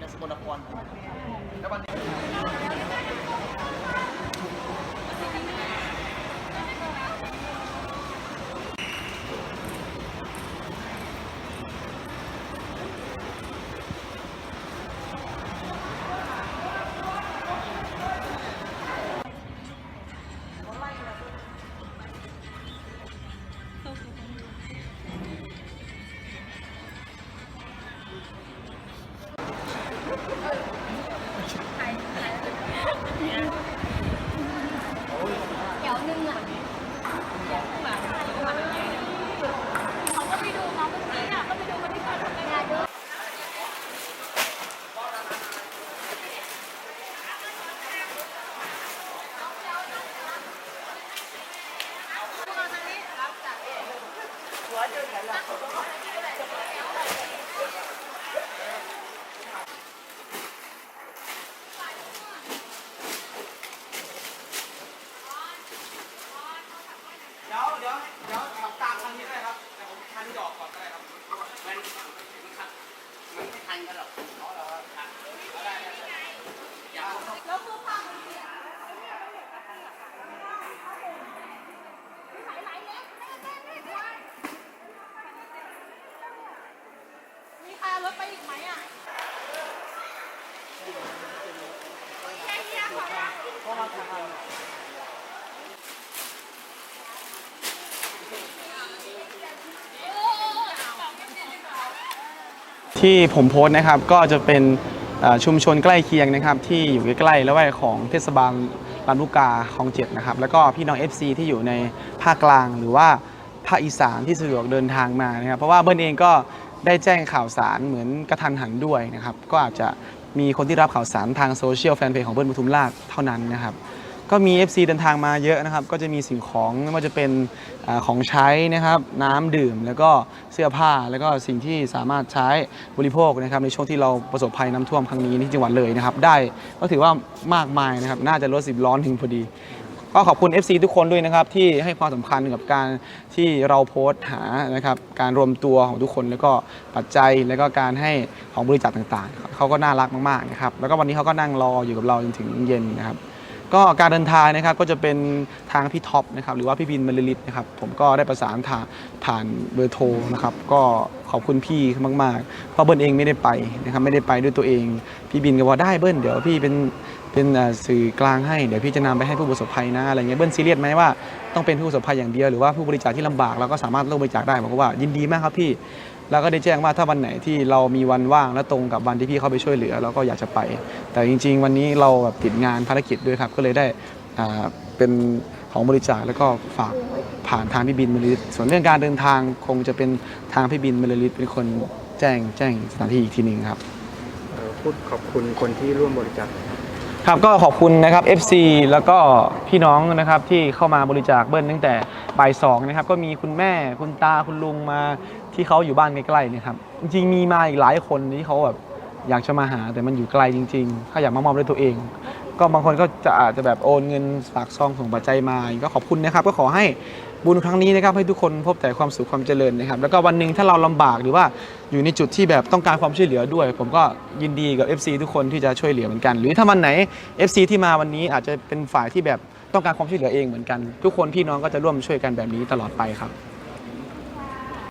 ครับแห่เหมือนใน เดี๋ยวเดี๋ยวเดี๋ยวขับตามทางนี้ได้ครับแต่ผมทันดอกก่อนได้ครับ มันมันไม่ทันกันหรอกเอาเหรอครับเอาได้ได้ได้อย่าเอาเข้า แล้วคือผ้ามันเปียกไหลๆเล็กแม่แม่แม่แม่มีใค รเอารถไปอีกไหมอะแค่นี้ขอละเพราะว่าทางที่ผมโพสต์นะครับก็จะเป็นชุมชนใกล้เคียงนะครับ ที่อยู่ใกล้ๆและแวกของเทศบาลลำลูกกาคลองเจ็ดนะครับ แล้วก็พี่น้อง FC ที่อยู่ในภาคกลางหรือว่าภาคอีสานที่สะดวกเดินทางมานะครับเพราะว่าเบิ้ลเองก็ ได้แจ้งข่าวสารเหมือนกระทันหันด้วยนะครับ ก็อาจจะมีคนที่รับข่าวสารทางโซเชียลแฟนเพจของเบิ้ลปทุมราชเท่านั้นนะครับ ก็มี FC เดินทางมาเยอะนะครับ ก็จะมีสิ่งของไม่ว่าจะเป็นอของใช้นะครับ น้ำดื่มแล้วก็เสื้อผ้าแล้วก็สิ่งที่สามารถใช้บริโภคนะครับ ในช่วงที่เราประสบภัยน้ำท่วมครั้งนี้ที่จังหวัดเลยนะครับ ได้ก็ถือว่ามากมายนะครับ น่าจะลดสิบร้อนถึงพอดี ก็ขอบคุณ FC ทุกคนด้วยนะครับที่ให้ความสำคัญกับการที่เราโพสต์หานะครับการรวมตัวของทุกคนแล้วก็ปัจจัยแล้วก็การให้ของบริจาคต่างๆ เขาก็น่ารักมากๆนะครับแล้วก็วันนี้เขาก็นั่งรออยู่กับเราจนถึงเย็นนะครับก็การเดินทางนะครับก็จะเป็นทางพี่ท็อปนะครับหรือว่าพี่บินมลลิตนะครับผมก็ได้ประสานทางผ่านเบอร์โทรนะครับก็ขอบคุณพี่มากๆเพราะเบิ้ลเองไม่ได้ไปนะครับไม่ได้ไปด้วยตัวเอง พี่บินก็บอกได้เบิ้ลเดี๋ยวพี่เป็น เป็นสื่อกลางให้เดี๋ยวพี่จะนำไปให้ผู้ประสบภัยนะอะไรเงี้ยเบิ้ลซีเรียสไหมว่าต้องเป็นผู้ประสบภัยอย่างเดียวหรือว่าผู้บริจาคที่ลำบากเราก็สามารถร่วมบริจาคได้บอกว่ายินดีมากครับพี่แล้วก็ได้แจ้งว่าถ้าวันไหนที่เรามีวันว่างและตรงกับวันที่พี่เข้าไปช่วยเหลือเราก็อยากจะไป แต่จริง ๆ วันนี้เราแบบติดงานภารกิจด้วยครับก็เลยได้อ่าเป็นของบริจาคแล้วก็ฝากผ่านทางพี่บินมลิตส่วนเรื่องการเดินทางคงจะเป็นทางพี่บินมลิตเป็นคนแจ้งแจ้งสถานที่อีกทีหนึ่งครับพูดขอบคุณคนที่ร่วมบริจาค ครับก็ขอบคุณนะครับ FC แล้วก็พี่น้องนะครับที่เข้ามาบริจาคเบิ้ลตั้งแต่บ่ายสองนะครับก็มีคุณแม่คุณตาคุณลุงมาที่เขาอยู่บ้านใกล้ๆนะครับจริงๆมีมาอีกหลายคนที่เขาแบบอยากจะมาหาแต่มันอยู่ไกลจริงๆเขาอยากมามอบด้วยตัวเอง ก็บางคนก็จะอาจจะแบบโอนเงินฝากซองส่งปัจจัยมา ก็ขอบคุณนะครับ ก็ขอให้บุญครั้งนี้นะครับให้ทุกคนพบแต่ความสุขความเจริญนะครับ แล้วก็วันหนึ่งถ้าเราลำบากหรือว่าอยู่ในจุดที่แบบต้องการความช่วยเหลือด้วย ผมก็ยินดีกับ FC ทุกคนที่จะช่วยเหลือเหมือนกัน หรือถ้าวันไหน FC ที่มาวันนี้อาจจะเป็นฝ่ายที่แบบต้องการความช่วยเหลือเองเหมือนกัน ทุกคนพี่น้องก็จะร่วมช่วยกันแบบนี้ตลอดไปครับ